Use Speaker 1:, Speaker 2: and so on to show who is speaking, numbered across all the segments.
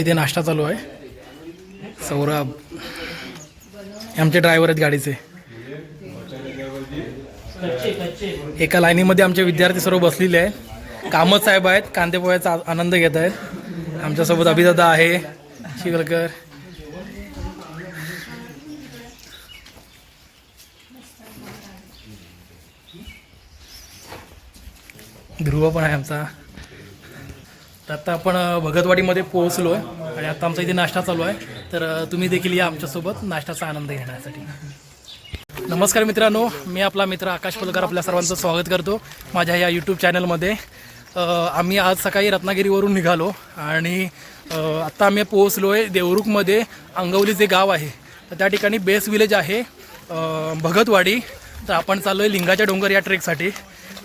Speaker 1: आमचा इथे नाश्ता चालू आहे. सौरभ आमचे ड्रायव्हर आहेत गाडीचे. एका लाईनीमध्ये आमचे विद्यार्थी सर्व बसलेले आहेत. कामत साहेब आहेत कांदेपोह्याचा आनंद घेत आहेत. आमच्यासोबत अभिदादा आहे शिवलकर ध्रुव पण आहे आमचा. तर आता आपण भगतवाडीमध्ये पोहोचलो आहे आणि आता आमचा इथे नाश्ता चालू आहे. तर तुम्ही देखील या आमच्यासोबत नाश्त्याचा आनंद घेण्यासाठी. नमस्कार मित्रांनो मी आपला मित्र आकाश पलकर आपल्या सर्वांचं स्वागत करतो माझ्या या यूट्यूब चॅनलमध्ये आम्ही आज सकाळी रत्नागिरीवरून निघालो आणि आत्ता आम्ही पोहोचलो आहे देवरुखमध्ये. अंगवली जे गाव आहे तर त्या ठिकाणी बेस विलेज आहे भगतवाडी. तर आपण चाललो आहे लिंगाच्या डोंगर या ट्रेकसाठी.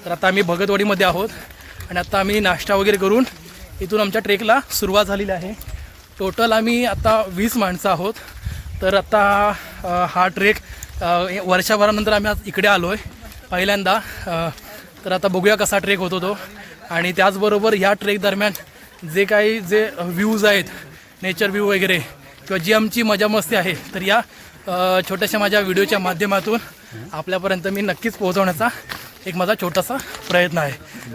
Speaker 1: तर आता आम्ही भगतवाडीमध्ये आहोत आणि आता आम्ही नाश्ता वगैरे करून इथून आमच्या ट्रेकला सुरुवात झालेली आहे. टोटल आम्ही आता वीस माणसं आहोत. तर आता हा ट्रेक वर्षभरानंतर आम्ही आज इकडे आलो आहे पहिल्यांदा तर आता बघूया कसा ट्रेक होतो तो. आणि त्याचबरोबर ह्या ट्रेक दरम्यान जे काही जे व्ह्यूज आहेत नेचर व्ह्यू वगैरे किंवा जी आमची मजा मस्ती आहे तर या छोट्याशा माझ्या व्हिडिओच्या माध्यमातून आपल्यापर्यंत मी नक्कीच पोहोचवण्याचा एक माझा छोटासा प्रयत्न आहे.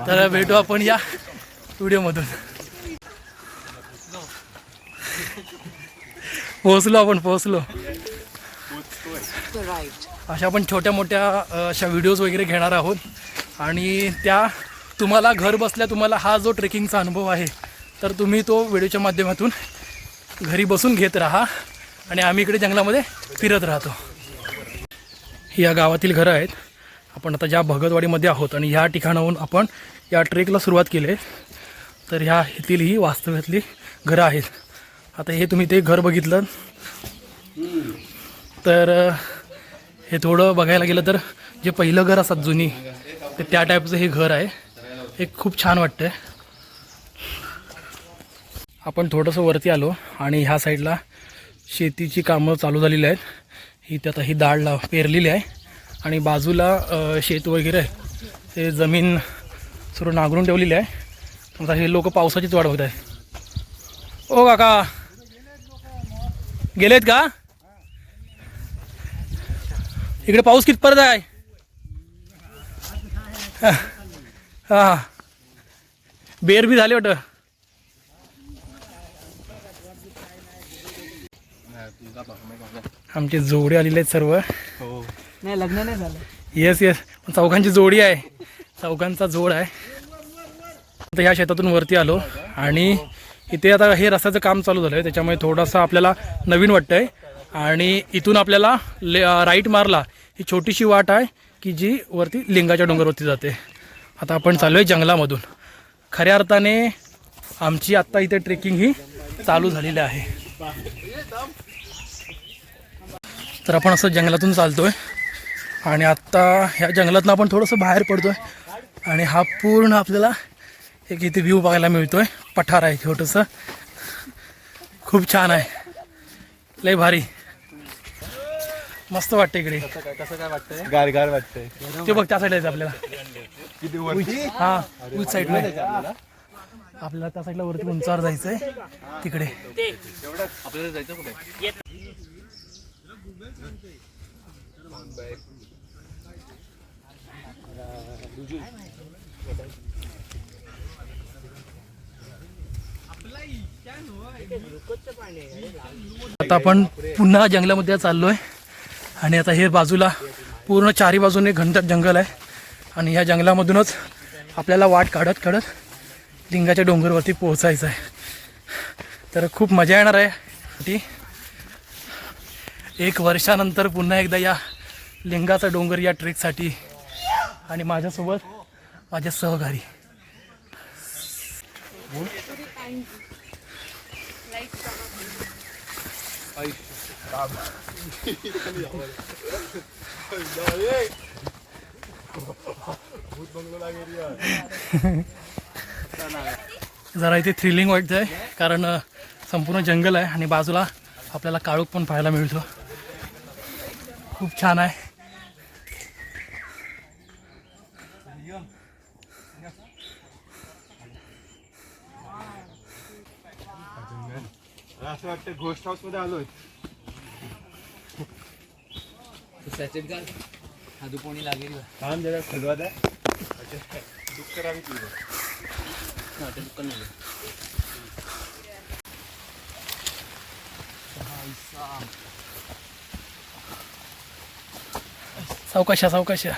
Speaker 1: तर भेटू आपण या व्हिडिओमधून. पोहोचलो आपण पोहोचलो. अशा आपण छोट्या मोठ्या अशा व्हिडिओज वगैरे घेणार आहोत. आणि त्या तुम्हाला घर बसल्या तुम्हाला हा जो ट्रेकिंगचा अनुभव आहे तर तुम्ही तो व्हिडिओच्या माध्यमातून घरी बसून घेत राहा आणि आम्ही इकडे जंगलामध्ये फिरत राहतो. ही या गावातील घरं आहेत. आपण आता ज्या भगतवाडीमध्ये आहोत आणि ह्या ठिकाणाहून आपण या ट्रेकला सुरुवात केली आहे तर ह्या येथील ही वास्तव्यातली घरं आहेत. आता हे तुम्ही ते घर बघितलं. तर हे थोडं बघायला गेलं तर जे पहिलं घर असतात जुनी ते त्या टाईपचं हे घर आहे. हे खूप छान वाटतं आहे आपण थोडंसं वरती आलो आणि ह्या साईडला शेतीची कामं चालू झालेली आहेत. ही त्यात ही दाळ लाव पेरलेली आहे. आणि बाजूला शेत वगैरे आहे. ते जमीन सर्व नांगरून ठेवलेली आहे. आता हे लोक पावसाचीच वाट बघत आहे ओ काका! गेलेत का? इकडे पाऊस कितपर्यंत आहे? हा हा. बेर बी झाले वाटतं. आमचे जोडे आलेले आहेत सर्व.
Speaker 2: नाही लग्न नाही झालं.
Speaker 1: येस येस पण चौघांची जोडी आहे. चौघांचा जोड आहे. आता ह्या शेतातून वरती आलो आणि इथे आता हे रस्त्याचं काम चालू झालं आहे त्याच्यामुळे थोडंसं आपल्याला नवीन वाटतं आहे आणि इथून आपल्याला ले राईट मारला ही छोटीशी वाट आहे की जी वरती लिंगाच्या डोंगरवरती जाते. आता आपण चालू आहे जंगलामधून. खऱ्या अर्थाने आमची आत्ता इथे ट्रेकिंग ही चालू झालेली आहे. तर आपण असं जंगलातून चालतो आहे आणि आत्ता ह्या जंगलातून आपण थोडंसं बाहेर पडतो आहे आणि हा पूर्ण आपल्याला एक इथे व्ह्यू बघायला मिळतोय. पठार आहे छोटंसं. खूप छान आहे. लय भारी. मस्त वाटतं इकडे.
Speaker 2: कसं काय वाटतंय?
Speaker 3: गार गार वाटतंय.
Speaker 1: ते बघ त्या साईडला जायचं आपल्याला.
Speaker 3: किती वरती?
Speaker 1: हा उच साईडला आपल्याला त्या साईडला वरती उंचावर जायचंय. तिकडे.
Speaker 2: आपल्याला जायचं कुठे
Speaker 1: आता आपण पुन्हा जंगलामध्ये चाललोय. आणि आता हे बाजूला पूर्ण चारी बाजूने घनदाट जंगल आहे. आणि ह्या जंगलामधूनच आपल्याला वाट काढत काढत लिंगाच्या डोंगरवरती पोहोचायचं आहे. तर खूप मजा येणार आहे. ती एक वर्षानंतर पुन्हा एकदा या लिंगाचा डोंगर या ट्रेकसाठी आणि माझ्यासोबत माझे सहकारी. जरा इथे थ्रिलिंग वाटतं आहे कारण संपूर्ण जंगल आहे आणि बाजूला आपल्याला काळोख पण पाहायला मिळतो. खूप छान आहे.
Speaker 3: असं वाटतं घोस्ट हाऊसमध्ये आलोय.
Speaker 2: सॅचेट का हादू कोणी लागेल.
Speaker 3: थांब जरा खलवत आहे दुःख करावी तुझं
Speaker 2: दुकान नाही
Speaker 1: सावकाशा सावकाशा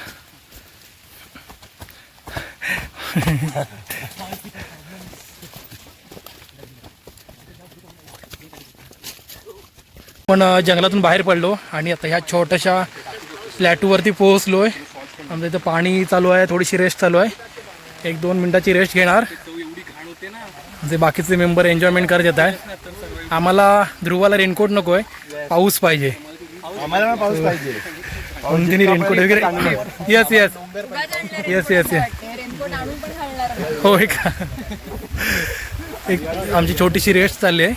Speaker 1: पण जंगलातून बाहेर पडलो आणि आता ह्या छोट्याशा प्लॅटूवरती पोहोचलो आहे आमच्या इथं पाणी चालू आहे थोडीशी रेस्ट चालू आहे. एक दोन मिनटाची रेस्ट घेणार. जे बाकीचे मेंबर एन्जॉयमेंट करत येत आहे आम्हाला ध्रुवाला रेनकोट नको आहे पाऊस पाहिजे.
Speaker 3: आम्हाला पाऊस पाहिजे.
Speaker 1: तिने रेनकोट वगैरे yes yes yes yes yes होय का एक आमची छोटीशी रेस्ट चालली आहे.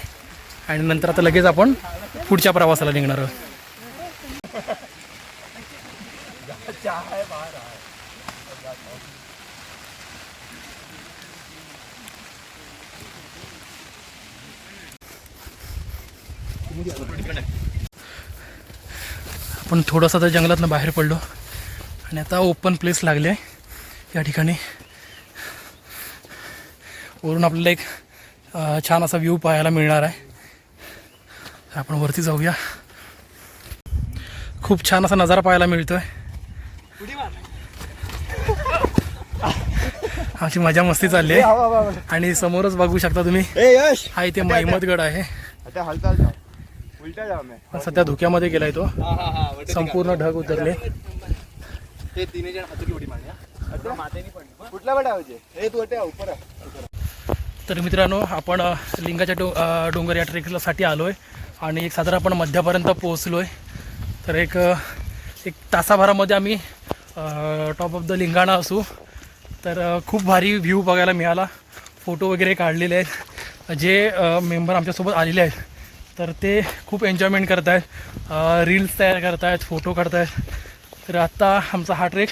Speaker 1: आणि नंतर आता लगेच आपण पुढच्या प्रवासाला निघणार. आपण थोडंसं तर जंगलातनं बाहेर पडलो आणि आता ओपन प्लेस लागले आहे. या ठिकाणी वरून आपल्याला एक छान असा व्ह्यू पाहायला मिळणार आहे. आपण वरती जाऊया. खूप छान असा नजारा पाहायला मिळतोय. आमची मजा मस्ती चालली आहे. आणि समोरच बघू शकता तुम्ही. हा इथे महिमतगड आहे. सध्या धुक्यामध्ये गेलाय तो.
Speaker 2: हा हा हा
Speaker 1: संपूर्ण ढग उतरले. तर मित्रांनो आपण लिंगाच्या डोंगर या ट्रेकसाठी आलो आहे आणि एक साधारण आपण मध्यापर्यंत पोहोचलो आहे तर एक एक तासाभरामध्ये आम्ही टॉप ऑफ द लिंगाणा असू. तर खूप भारी व्ह्यू बघायला मिळाला. फोटो वगैरे काढलेले आहेत. जे मेंबर आमच्यासोबत आलेले आहेत तर ते खूप एन्जॉयमेंट करत आहेत रील्स तयार करत आहेत फोटो काढत आहेत तर आत्ता आमचा हा ट्रेक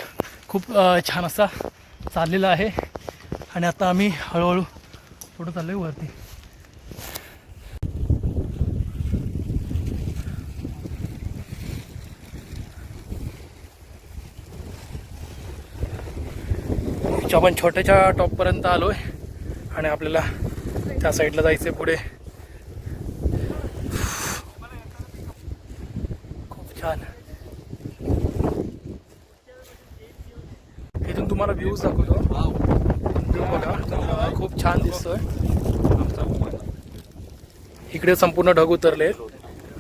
Speaker 1: खूप छान असा चाललेला आहे. आणि आता आम्ही हळूहळू पुढं आहे वरती. इथच्या आपण छोट्याच्या टॉपपर्यंत आलोय. आणि आपल्याला त्या साईडला जायचंय पुढे. खूप छान. इथून तुम्हाला व्ह्यूज दाखवतो. व्ह्यू बघा. खूप छान दिसतोय. इकडे संपूर्ण ढग उतरले.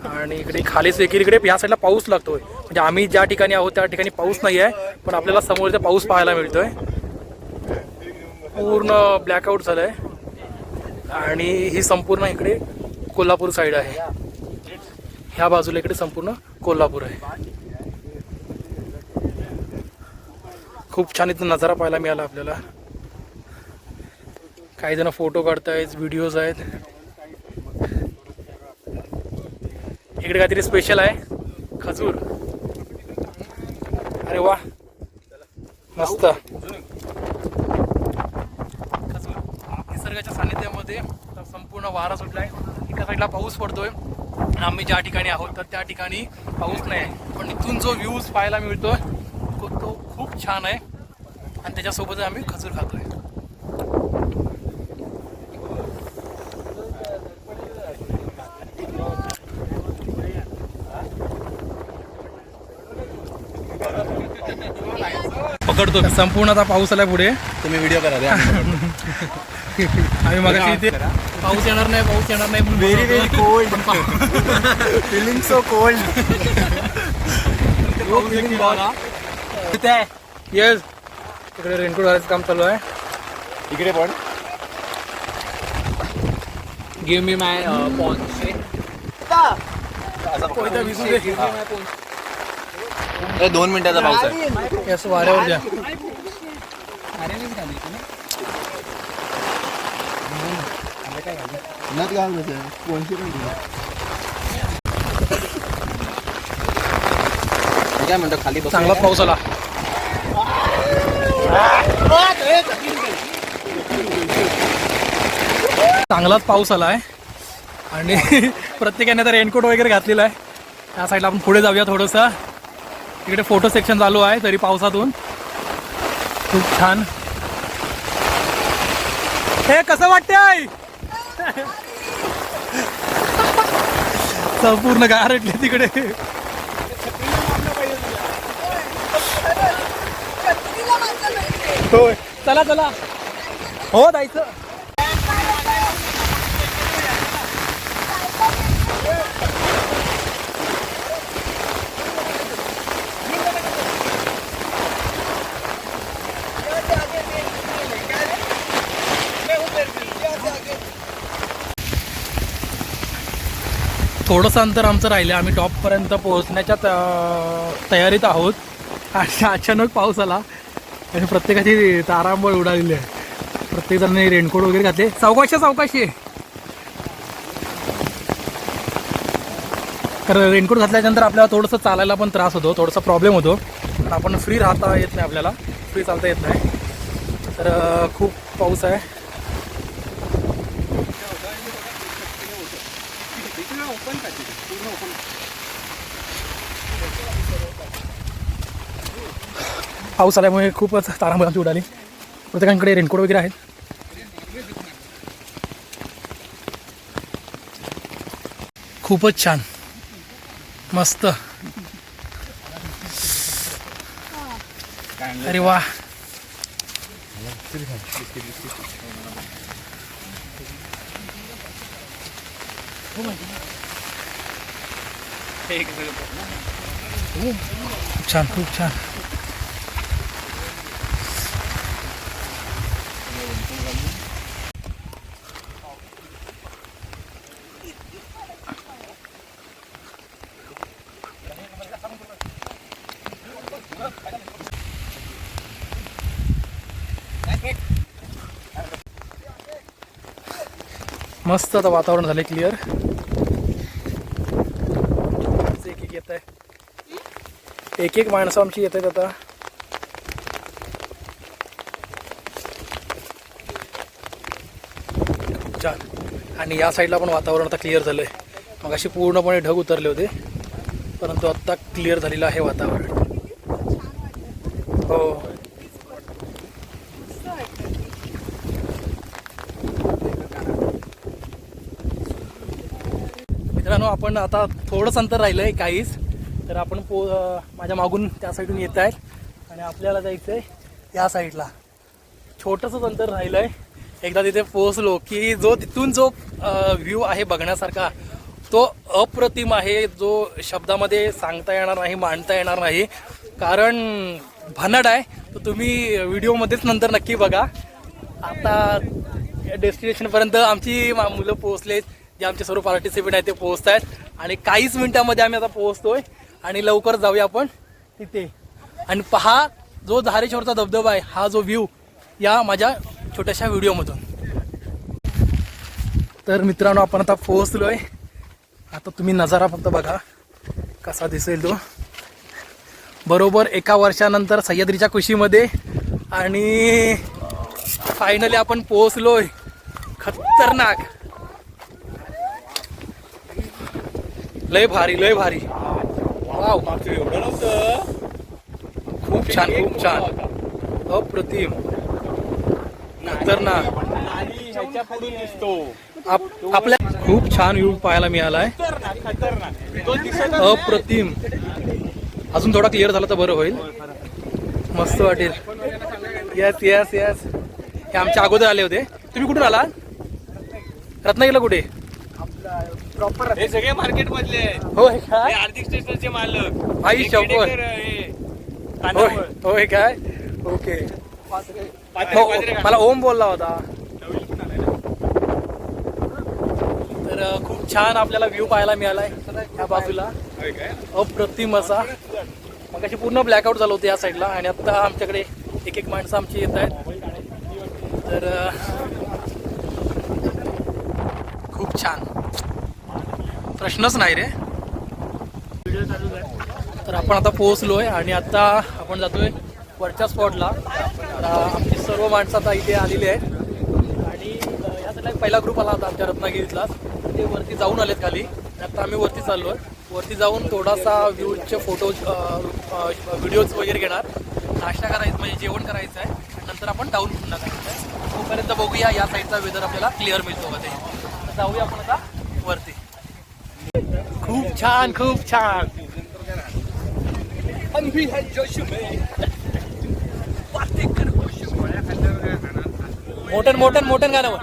Speaker 1: आणि इकडे खालीच देखील इकडे या साईडला पाऊस लागतोय. म्हणजे आम्ही ज्या ठिकाणी आहोत त्या ठिकाणी पाऊस नाही आहे पण आपल्याला समोर इथे पाऊस पाहायला मिळतोय. पूर्ण ब्लॅकआउट आहे आणि ही संपूर्ण इकडे कोल्हापूर साईड आहे. ह्या बाजूला इकडे संपूर्ण कोल्हापूर आहे. खूप छान इथं नजारा पाहायला मिळाला आपल्याला. काही जण फोटो काढतायत व्हिडिओज आहेत. इकडे काहीतरी स्पेशल आहे. खजूर. अरे वा. मस्त. निसर्गाच्या सानिध्यामध्ये तर संपूर्ण वारा सुटलाय. एका साईडला पाऊस पडतोय. आम्ही ज्या ठिकाणी आहोत तर त्या ठिकाणी पाऊस नाही आहे. पण इथून जो व्ह्यूज पाहायला मिळतोय तो तो खूप छान आहे. आणि त्याच्यासोबत आम्ही खजूर खातोय. पकडतो संपूर्ण आता पाऊस आला पुढे.
Speaker 2: तुम्ही व्हिडिओ करा द्या.
Speaker 1: आम्ही मग इथे पाऊस येणार नाही पाऊस येणार नाही
Speaker 3: very very cold feeling so cold
Speaker 1: yes तिकडे रेनकोट घालायचं काम चालू आहे.
Speaker 3: इकडे पण.
Speaker 2: गिव्ह मी माय पॉन्स दोन मिनिटाचा पाऊस आहे.
Speaker 1: येस वाऱ्यावर द्या
Speaker 3: घाल कोणशी पण
Speaker 2: काय म्हणतो खाली बस
Speaker 1: चांगला पाऊस आला. चांगलाच पाऊस आला आहे आणि प्रत्येकाने आता रेनकोट वगैरे घातलेला आहे. त्या साईडला आपण पुढे जाऊया थोडंसं. इकडे फोटो सेक्शन चालू आहे तरी पावसातून. खूप छान. हे कसं वाटतंय? संपूर्ण गारटली तिकडे. होय. चला चला. हो जायचं. थोडंसं अंतर आमचं राहिलं आम्ही टॉपपर्यंत पोहोचण्याच्या त- तयारीत आहोत. आणि अचानक पाऊस आला. आणि प्रत्येकाची तारांबळ उडालेली आहे. प्रत्येक जणांनी रेनकोट वगैरे घातले. सावकाशी सावकाशी कारण रेनकोट घातल्यानंतर आपल्याला थोडंसं चालायला पण त्रास होतो. थोडासा प्रॉब्लेम होतो. पण आपण फ्री राहता येत नाही आपल्याला. फ्री चालता येत नाही. तर खूप पाऊस आहे. पाऊस आल्यामुळे खूपच तारांबळ उडाली. प्रत्येकांकडे रेनकोट वगैरे आहेत. खूपच छान. मस्त. अरे वा. खूप छान खूप छान. मस्त आता वातावरण झालं क्लिअर एक एक येत आहे. एक एक माणसं आमची येत आहेत आता. छान आणि या साईडला पण वातावरण आता क्लिअर झालं आहे मग अशी पूर्णपणे ढग उतरले होते. परंतु आत्ता क्लिअर झालेलं आहे वातावरण हो मित्रांनो आता थोडंच अंतर राहिलं आहे काहीच. तर आपण पो माझ्या मागून त्या साईडून येत आहेत. आणि आपल्याला जायचं आहे या साईडला. छोटंसंच अंतर राहिलं आहे एकदा तिथे पोहोचलो की जो तिथून जो व्ह्यू आहे बघण्यासारखा तो अप्रतिम आहे. जो शब्दामध्ये सांगता येणार नाही मांडता येणार नाही. कारण भन्नाट आहे. तर तुम्ही व्हिडिओमध्येच नंतर नक्की बघा. आता डेस्टिनेशनपर्यंत आमची मा- मुलं पोहोचलेत. जे आमचे सर्व पार्टिसिपेंट आहेत ते पोहोचत आहेत. आणि काहीच मिनिटांमध्ये आम्ही आता पोहोचतोय. आणि लवकर जाऊया आपण तिथे. आणि पहा जो धारेश्वरचा धबधबा आहे हा जो व्ह्यू या माझ्या छोट्याशा व्हिडिओमधून. तर मित्रांनो आपण आता पोहोचलोय. आता तुम्ही नजारा फक्त बघा कसा दिसेल तो. बरोबर एका वर्षानंतर सह्याद्रीच्या कुशीमध्ये. आणि फायनली आपण पोहोचलोय. खतरनाक. लय भारी लय भारी. वाव
Speaker 3: एवढं नव्हतं
Speaker 1: खूप छान. खूप छान अप्रतिम.
Speaker 3: दिसतो.
Speaker 1: आप- आपल्या खूप छान व्ह्यू पाहायला मिळालाय. अप्रतिम. अजून थोडा क्लिअर झाला तर बरं होईल. मस्त वाटेल. येस येस येस हे आमच्या अगोदर आले होते. तुम्ही कुठून आला रत्नागिरीला कुठे?
Speaker 3: हे सगळे मार्केट मधले आहेत.
Speaker 1: होय
Speaker 3: हे
Speaker 1: काय
Speaker 3: आर्थिक स्टेशनचे मालक.
Speaker 1: आई
Speaker 3: हे. खेडेकर, हे
Speaker 1: होय
Speaker 3: कानावर.
Speaker 1: होय काय? ओके. हो
Speaker 3: पात्रे
Speaker 1: मला ओम बोलला होता. तर अ, खूप छान आपल्याला व्ह्यू पाहायला मिळालाय या बाजूला.
Speaker 3: होय काय?
Speaker 1: अप्रतिम असा. मग अशी पूर्ण ब्लॅकआउट झालं होतं या साईडला आणि आता आमच्याकडे एक एक माणसं आमची येत आहेत. तर अ, खूप छान. प्रश्नच नाही रे. तर आपण आता पोहोचलोय आणि आता आपण जातोय वरच्या स्पॉटला तर आमची सर्व माणसं आता इथे आलेली आहेत. आणि अ, एक पहिला ग्रुप आला होता आमच्या रत्नागिरीतला ते वरती जाऊन आलेत खाली. आता आम्ही वरती चाललो आहे वरती जाऊन थोडासा व्ह्यूजचे फोटोज व्हिडिओज वगैरे घेणार. नाश्ता करायचं म्हणजे जेवण करायचं आहे. नंतर आपण डाऊन पुन्हा करायचं आहे. तोपर्यंत बघूया या साईडचा वेदर आपल्याला क्लिअर मिळतो का ते. जाऊया आपण आता वरती. खूप छान खूप छान. मोठन मोठन मोठन गाणं म्हण.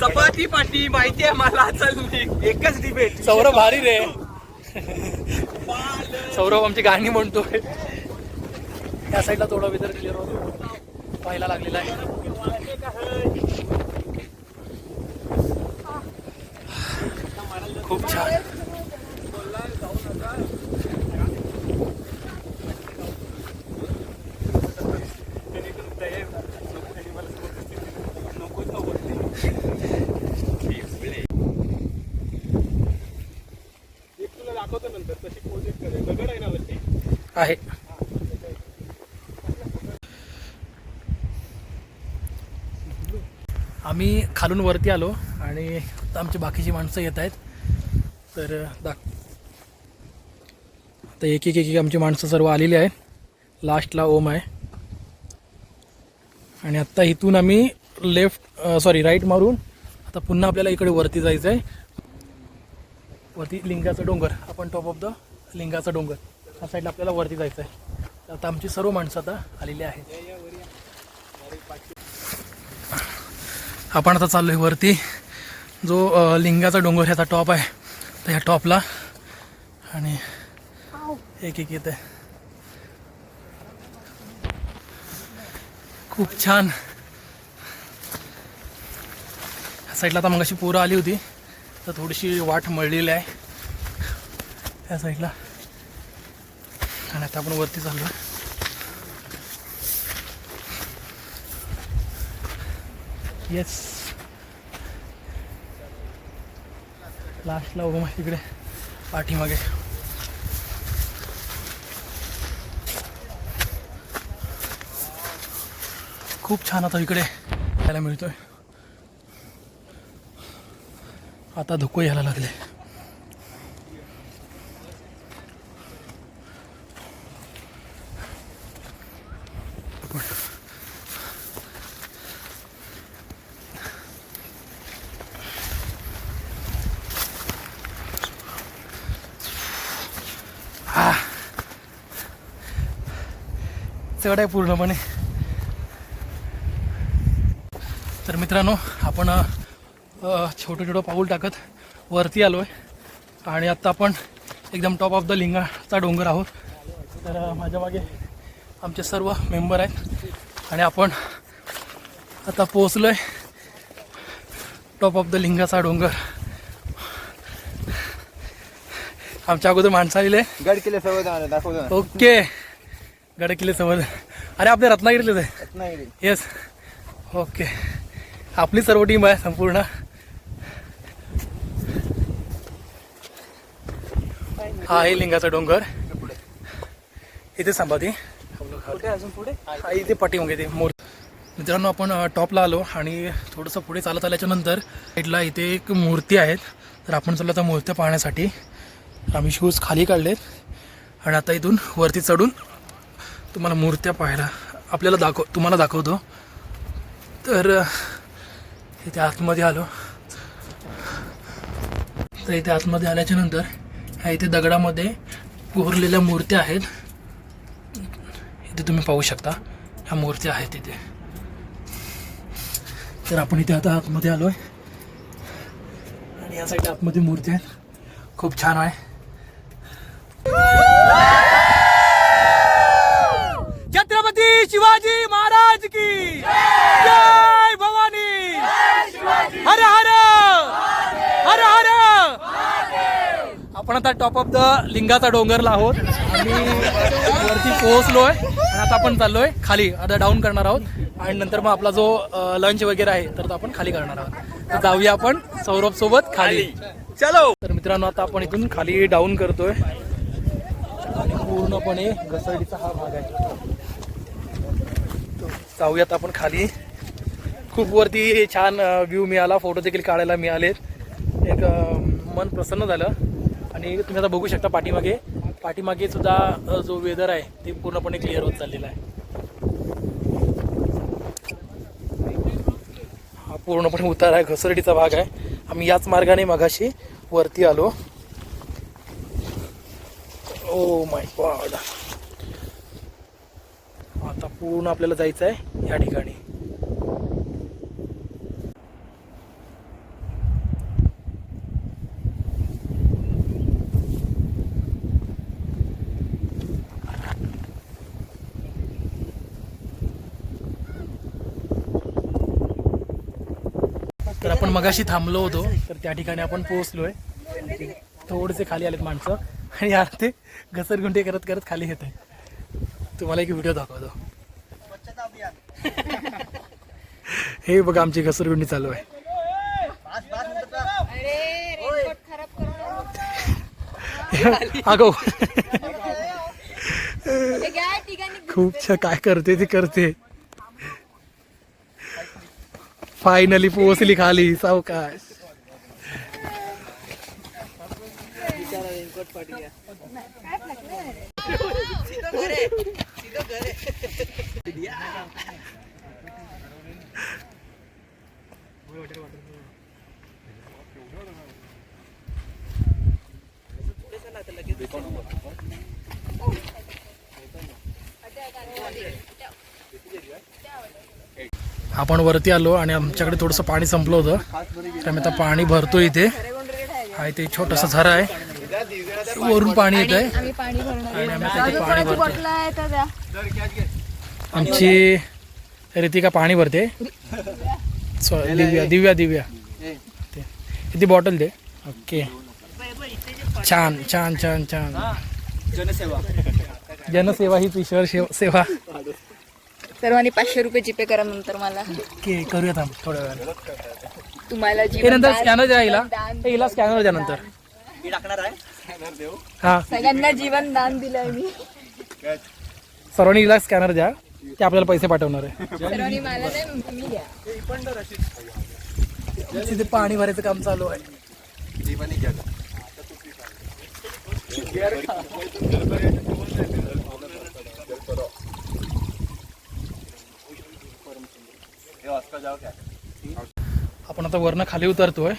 Speaker 2: चपाती पाटी माहिती आहे मला चालली एकच डिबेट
Speaker 1: सौरभ भारी रे. सौरभ आमची गाणी म्हणतोय. या साईडला थोडा वेदर क्लिअर होतो. पाहायला लागलेला आहे. खूप छान.
Speaker 3: एक तुला नंतर तशी आहे ना
Speaker 1: आहे. आम्ही खालून वरती आलो आणि आता आमची बाकीची माणसं येत आहेत. तर दाख आता एक एक एक एक आमची माणसं सर्व आलेली आहेत. लास्टला ओम आहे. आणि आत्ता इथून आम्ही लेफ्ट सॉरी राईट मारून आता पुन्हा आपल्याला इकडे वरती जायचं आहे वरती लिंगाचा डोंगर. आपण टॉप ऑफ द लिंगाचा डोंगर. ह्या साईडला आपल्याला वरती जायचं आहे तर आता आमची सर्व माणसं आता आलेली आहेत. आपण आता चाललो आहे वरती. जो लिंगाचा डोंगर ह्याचा टॉप आहे. तर ह्या टॉपला. आणि एक एक येत आहे खूप छान. ह्या साईडला आता मग अशी पोरं आली होती. तर थोडीशी वाट मळलेली आहे. त्या साईडला आणि आता आपण वरती चाललो येस लास्टला उभं इकडे पाठीमागे. खूप छान आता इकडे यायला मिळतोय. आता धुको यायला लागले. चढ आहे पूर्णपणे. तर मित्रांनो आपण छोटं छोटं पाऊल टाकत वरती आलो आहे आणि आत्ता आपण एकदम टॉप ऑफ द लिंगाचा डोंगर आहोत. तर माझ्या मागे आमचे सर्व मेंबर आहेत. आणि आपण आता पोचलो आहे टॉप ऑफ द लिंगाचा डोंगर. आमच्या अगोदर माणसं आलेले.
Speaker 2: गड किल्ले दाखवतो
Speaker 1: ओके. गड किल्ले समज अरे आपल्या रत्नागिरीतलेच आहे.
Speaker 2: नाही
Speaker 1: येस ओके आपली सर्व टीम आहे संपूर्ण. हा आहे लिंगाचा डोंगर. इथे संभाती
Speaker 2: कुठे अजून पुढे?
Speaker 1: हा इथे पाठीमागे ते मोर. मित्रांनो आपण टॉपला आलो आणि थोडंसं पुढे चालत आल्याच्यानंतर साईडला इथे एक मूर्ती आहेत. तर आपण चाललो त्या मूर्त्या पाहण्यासाठी. आम्ही शूज खाली काढलेत. आणि आता इथून वरती चढून तुम्हाला मूर्त्या पाहायला आपल्याला दाखव तुम्हाला दाखवतो. तर इथे आतमध्ये आलो. तर इथे आतमध्ये आल्याच्यानंतर ह्या इथे दगडामध्ये कोरलेल्या मूर्त्या आहेत. इथे तुम्ही पाहू शकता ह्या मूर्त्या आहेत इथे. तर आपण इथे आता आतमध्ये आलो आहे आणि या आतमध्ये मूर्ती आहेत. खूप छान आहे. की। जय भवानी। हर हर। हर हर। आपण आता टॉप ऑफ द लिंगाचा डोंगरला आहोत. आणि वरती पोहोचलोय आणि आता आपण चाललोय खाली. आता डाऊन करणार आहोत. आणि नंतर मग आपला जो लंच वगैरे आहे तर तो आपण खाली करणार आहोत. तर जाऊया आपण सौरभ सोबत खाली.
Speaker 2: चलो.
Speaker 1: तर मित्रांनो आता आपण इथून खाली डाऊन करतोय. आणि पूर्णपणे घसरडीचा हा भाग आहे. जाऊयात आपण खाली. खूप वरती छान व्ह्यू मिळाला फोटो देखील काढायला मिळालेत. एक मन प्रसन्न झालं. आणि तुम्ही आता बघू शकता पाठीमागे. पाठीमागे सुद्धा जो वेदर आहे ते पूर्णपणे क्लिअर होत चाललेला आहे. हा पूर्णपणे उतार आहे घसरडीचा भाग आहे. आम्ही याच मार्गाने मगाशी वरती आलो. ओ माय गॉड पूर्ण आपल्याला जायचं आहे या ठिकाणी. तर आपण मगाशी थांबलो होतो तर त्या ठिकाणी आपण पोहोचलोय. थोडेसे खाली आलेत माणसं. आणि यार ते घसरगुंडी करत करत खाली येत आहे तुम्हाला एक व्हिडिओ दाखवतो. हे बघा आमची घसरगुंडी चालू आहे. अगो खूप छ काय करते ती करते. फायनली पोहोचली खाली सावकाश. आपण वरती आलो आणि आमच्याकडे थोडंसं पाणी संपलं होतं. आम्ही आता पाणी भरतो इथे. हा इथे छोटंसं झरा आहे. वरून पाणी येत आहे.
Speaker 4: आम्ही पाणी भरणार
Speaker 1: आणि आम्ही आता इथे पाणी भरतो आमची रितिका पाणी भरते. सॉ- दिव्या दिव्या दिव्या. किती बॉटल दे? ओके. छान छान छान छान.
Speaker 2: जनसेवा.
Speaker 1: जनसेवा हीच ईश्वर शेव- सेवा.
Speaker 4: सर्वांनी पाचशे रुपये जीपे करा नंतर मला.
Speaker 1: ओके करूया थांब थोड्या वेळाने.
Speaker 4: तुम्हाला
Speaker 1: हे नंतर
Speaker 4: जीवन
Speaker 1: स्कॅनर द्या हिला. हे हिला स्कॅनर द्या नंतर.
Speaker 2: मी टाकणार आहे.
Speaker 1: हा.
Speaker 4: सगळ्यांना जीवन दान दिलंय मी.
Speaker 1: सर्वांनी हिला स्कॅनर द्या. ते आपल्याला पैसे पाठवणार आहे.
Speaker 4: सर्वांनी मला नाही मी द्या
Speaker 1: तिथे पाणी भरायचं काम चालू आहे.
Speaker 2: जीवनी जग
Speaker 1: आपण आता वरनं खाली उतरतोय.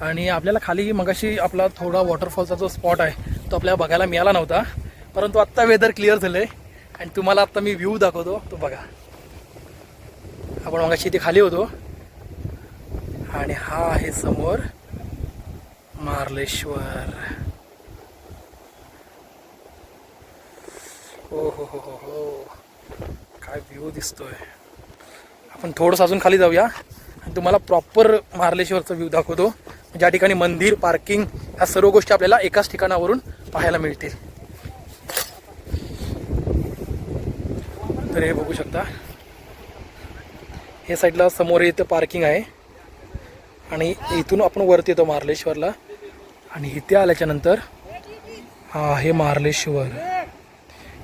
Speaker 1: आणि आपल्याला खाली मगाशी आपला थोडा वॉटरफॉलचा जो स्पॉट आहे तो आपल्याला बघायला मिळाला नव्हता. परंतु आत्ता वेदर क्लिअर झालंय. आणि तुम्हाला आत्ता मी व्ह्यू दाखवतो. तो बघा. आपण मगाशी इथे खाली होतो. आणि हा आहे समोर मार्लेश्वर. हो हो हो हो. हो काय व्ह्यू दिसतोय. आपण थोडंसं अजून खाली जाऊया. आणि तुम्हाला प्रॉपर मार्लेश्वरचा व्ह्यू दाखवतो. ज्या ठिकाणी मंदिर पार्किंग ह्या सर्व गोष्टी आपल्याला एकाच ठिकाणावरून पाहायला मिळतील. तर हे बघू शकता. हे साईडला समोर इथं पार्किंग आहे. आणि इथून आपण वरती येतो मार्लेश्वरला आणि इथे आल्याच्यानंतर हा आहे मार्लेश्वर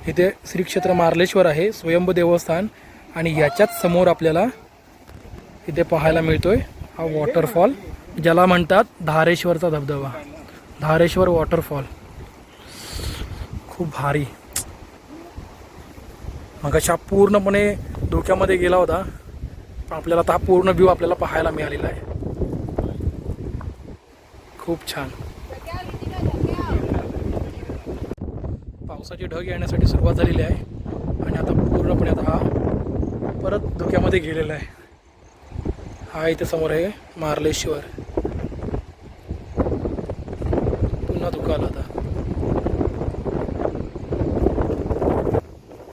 Speaker 1: इथे श्री क्षेत्र मार्लेश्वर आहे स्वयंभू देवस्थान. आणि याच्याच समोर आपल्याला इथे पाहायला मिळतोय हा वॉटरफॉल ज्याला म्हणतात धारेश्वरचा धबधबा. धारेश्वर वॉटरफॉल खूप भारी. मग अशा पूर्णपणे धोक्यामध्ये गेला होता. आपल्याला आता हा पूर्ण व्ह्यू आपल्याला पाहायला मिळालेला आहे. खूप छान. पावसाची ढग येण्यासाठी सुरुवात झालेली आहे. आणि आता पूर्णपणे आता हा परत धुक्यामध्ये गेलेला आहे. हा इथे समोर आहे मार्लेश्वर. पुन्हा धुका आलं आता.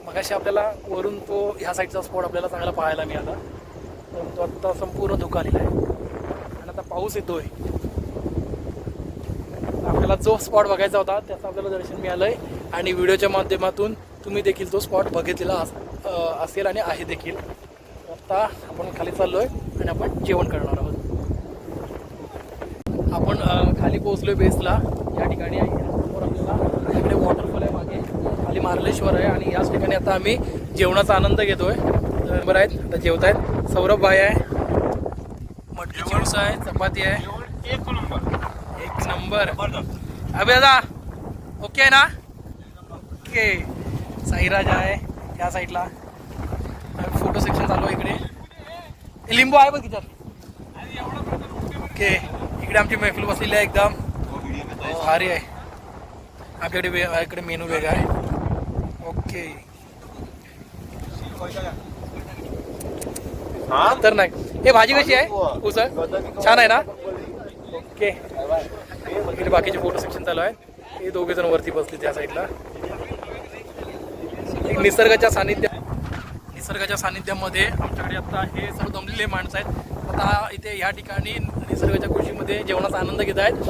Speaker 1: मगाशी आपल्याला वरून तो ह्या साईडचा स्पॉट आपल्याला चांगला पाहायला मिळाला. परंतु आत्ता संपूर्ण धुका आलेला आहे. आणि आता पाऊस येतोय. आपल्याला जो स्पॉट बघायचा होता त्याचं आपल्याला दर्शन मिळालं आहे आणि व्हिडिओच्या माध्यमातून तुम्ही देखील तो स्पॉट बघितलेला असेल आणि आहे देखील. आता आपण खाली चाललो आहे आणि आपण जेवण करणार आहोत. आपण खाली पोहोचलो बेसला या ठिकाणी आहे. समोर आपल्याला इकडे वॉटरफॉल आहे मागे. खाली मार्लेश्वर आहे आणि याच ठिकाणी आता आम्ही जेवणाचा आनंद घेतोय. तर बरं आहेत आता जेवत आहेत सौरभ भाई आहे. मटकीची उसळ आहे चपाती आहे.
Speaker 3: एक नंबर.
Speaker 1: एक नंबर. अभि दादा ओके आहे ना? ओके. साईराज आहे त्या साईडला. फोटो सेक्शन चालू आहे इकडे. लिंबू आहे बघ तिच्यात ओके. इकडे आमची मैफिल बसलेली आहे एकदम. भारी आहे. आपल्याकडे वे इकडे मेनू वेगळा आहे. ओके. तर नाही हे भाजी कशी आहे? उसळ? छान आहे ना? ओके. इकडे बाकीचे फोटो सेक्शन चालू आहे हे दोघे जण वरती बसले त्या साईडला. निसर्गाच्या सानिध्या निसर्गाच्या सानिध्यामध्ये आमच्याकडे आता हे सर्व दमलेले माणसं आहेत. आता इथे या ठिकाणी निसर्गाच्या कृषीमध्ये जेवणाचा आनंद घेत आहेत.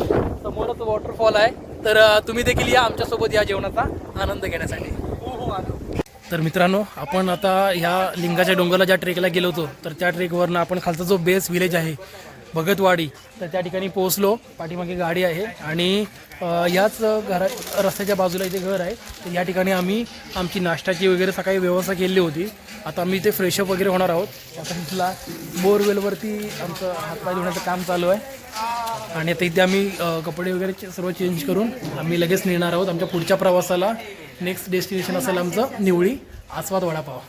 Speaker 1: समोरच वॉटरफॉल आहे. तर तुम्ही देखील या आमच्यासोबत या जेवणाचा आनंद घेण्यासाठी. तर मित्रांनो आपण आता ह्या लिंगाच्या डोंगराला ज्या ट्रेकला गेलो होतो तर त्या ट्रेकवरनं आपण खालचा जो बेस विलेज आहे भगतवाडी. तर त्या ठिकाणी पोहोचलो. पाठीमागे गाडी आहे. आणि याच घरा रस्त्याच्या बाजूला इथे घर आहे. तर या ठिकाणी आम्ही आमची नाश्त्याची वगैरे सकाळी व्यवस्था केली होती. आता आम्ही इथे फ्रेशअप वगैरे होणार आहोत. आता इथला बोरवेलवरती आमचं हातपाय धुण्याचं काम चालू आहे. आणि आता इथे आम्ही कपडे वगैरे चे- सर्व चेंज करून आम्ही लगेच निघणार आहोत आमच्या पुढच्या प्रवासाला. नेक्स्ट डेस्टिनेशन असेल आमचं निवळी आस्वाद वडापाव.